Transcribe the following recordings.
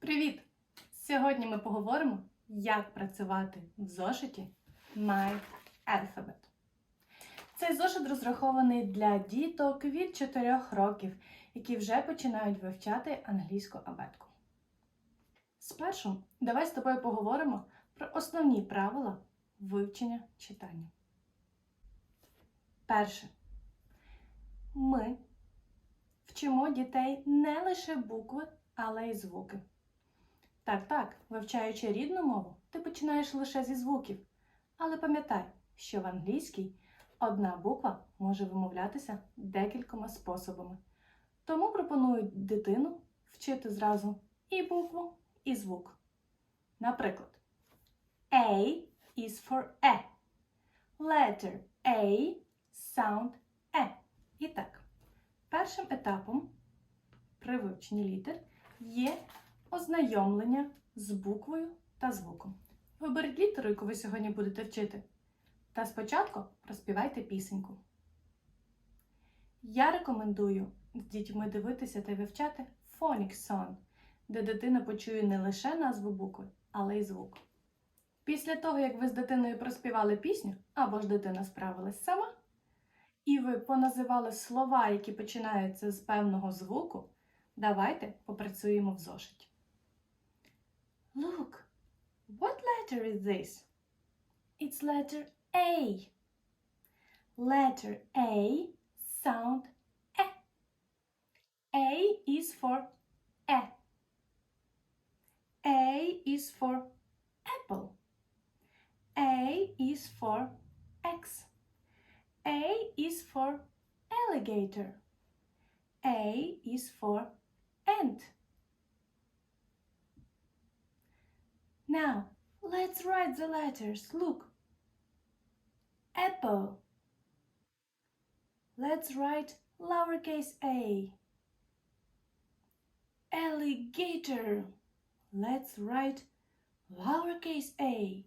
Привіт! Сьогодні ми поговоримо, як працювати в зошиті My Alphabet. Цей зошит розрахований для діток від 4 років, які вже починають вивчати англійську абетку. Спершу давай з тобою поговоримо про основні правила вивчення читання. Перше. Ми вчимо дітей не лише букви, але й звуки. Так, так, вивчаючи рідну мову, ти починаєш лише зі звуків. Але пам'ятай, що в англійській одна буква може вимовлятися декількома способами. Тому пропоную дитину вчити зразу і букву, і звук. Наприклад, A is for E. Letter A, sound E. І так, першим етапом при вивченні літер є ознайомлення з буквою та звуком. Виберіть літеру, яку ви сьогодні будете вчити. Та спочатку проспівайте пісеньку. Я рекомендую з дітьми дивитися та вивчати Song, де дитина почує не лише назву букви, але й звук. Після того, як ви з дитиною проспівали пісню, або ж дитина справилась сама, і ви поназивали слова, які починаються з певного звуку, давайте попрацюємо в зошиті. Look, what letter is this? It's letter A. Letter A, sound E. A is for E. A is for apple. A is for X. A is for alligator. A is for ant. Now, let's write the letters. Look. Apple. Let's write lowercase a. Alligator. Let's write lowercase a.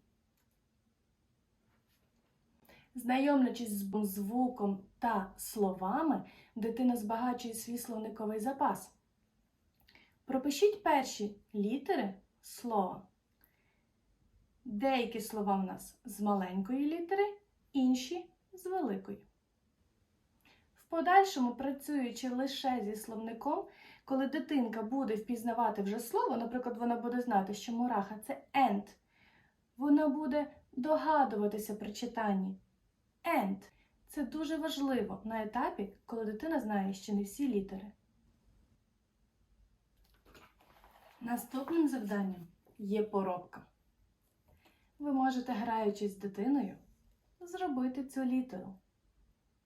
Знайомлячись з звуком та словами, дитина збагачує свій словниковий запас. Пропишіть перші літери слова. Деякі слова в нас з маленької літери, інші з великої. В подальшому, працюючи лише зі словником, коли дитинка буде впізнавати вже слово, наприклад, вона буде знати, що мураха це ент, вона буде догадуватися при читанні. Ент це дуже важливо на етапі, коли дитина знає ще не всі літери. Наступним завданням є поробка. Ви можете, граючись з дитиною, зробити цю літеру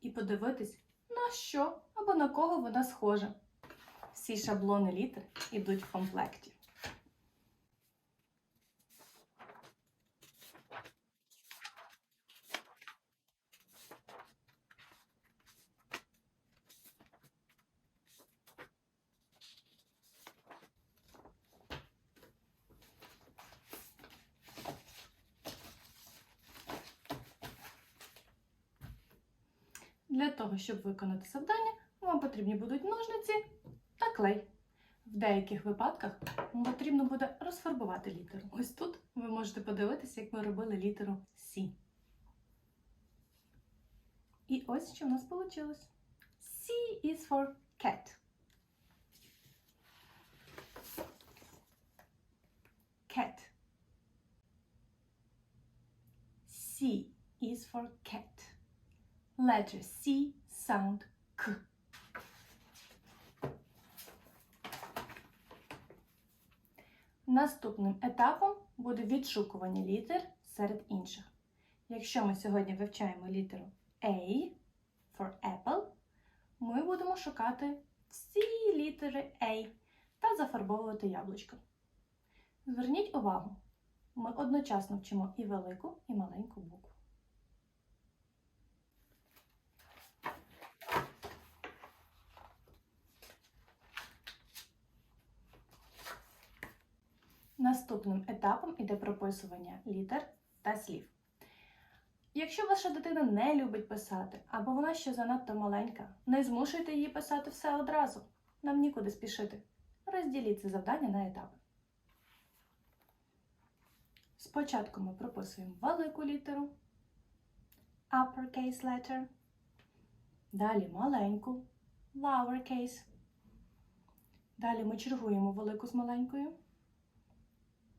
і подивитись, на що або на кого вона схожа. Всі шаблони літер йдуть в комплекті. Для того, щоб виконати завдання, вам потрібні будуть ножниці та клей. В деяких випадках вам потрібно буде розфарбувати літеру. Ось тут ви можете подивитися, як ми робили літеру С. І ось що в нас вийшло. C is for cat. Cat. C is for cat. Letter C sound K. Наступним етапом буде відшукування літер серед інших. Якщо ми сьогодні вивчаємо літеру A for apple, ми будемо шукати всі літери A та зафарбовувати яблучко. Зверніть увагу, ми одночасно вчимо і велику, і маленьку букву. Наступним етапом іде прописування літер та слів. Якщо ваша дитина не любить писати, або вона ще занадто маленька, не змушуйте її писати все одразу. Нам нікуди спішити. Розділіть це завдання на етапи. Спочатку ми прописуємо велику літеру uppercase letter. Далі маленьку lowercase. Далі ми чергуємо велику з маленькою.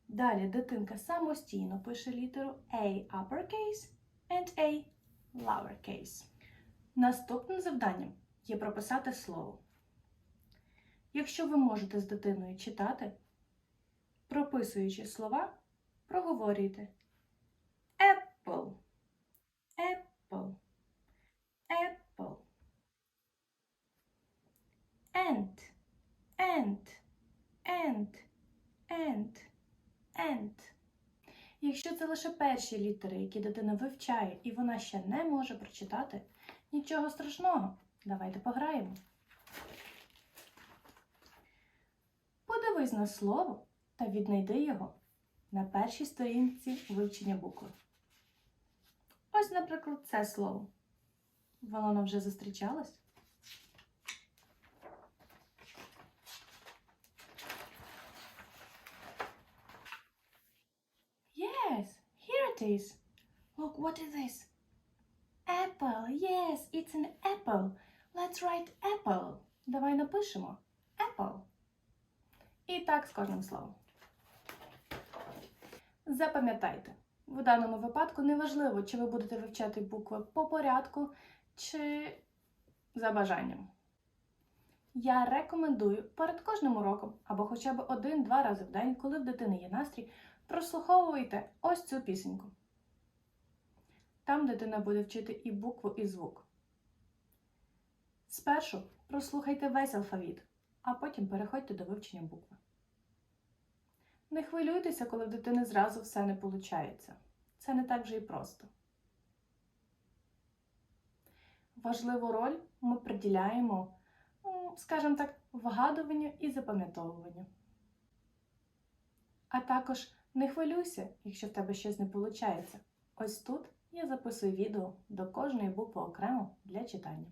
Далі дитинка самостійно пише літеру A uppercase and A lowercase. Наступним завданням є прописати слово. Якщо ви можете з дитиною читати, прописуючи слова, проговорюйте Apple, Якщо це лише перші літери, які дитина вивчає, і вона ще не може прочитати, нічого страшного. Давайте пограємо. Подивись на слово та віднайди його на першій сторінці вивчення букви. Ось, наприклад, це слово. Воно вже зустрічалось. Yes, here it. Look, what is this? Apple. Yes, it's an apple. Let's write apple. Давай напишемо apple. І так з кожним словом. Запам'ятайте, в даному випадку неважливо, чи ви будете вивчати букви по порядку, чи за бажанням. Я рекомендую перед кожним уроком або хоча б один-два рази в день, коли в дитини є настрій, прослуховуйте ось цю пісеньку. Там дитина буде вчити і букву, і звук. Спершу прослухайте весь алфавіт, а потім переходьте до вивчення букви. Не хвилюйтеся, коли в дитини зразу все не виходить. Це не так вже і просто. Важливу роль ми приділяємо, скажімо так, вгадуванню і запам'ятовуванню. А також не хвилюйся, якщо в тебе щось не виходить. Ось тут я записую відео до кожної букви окремо для читання.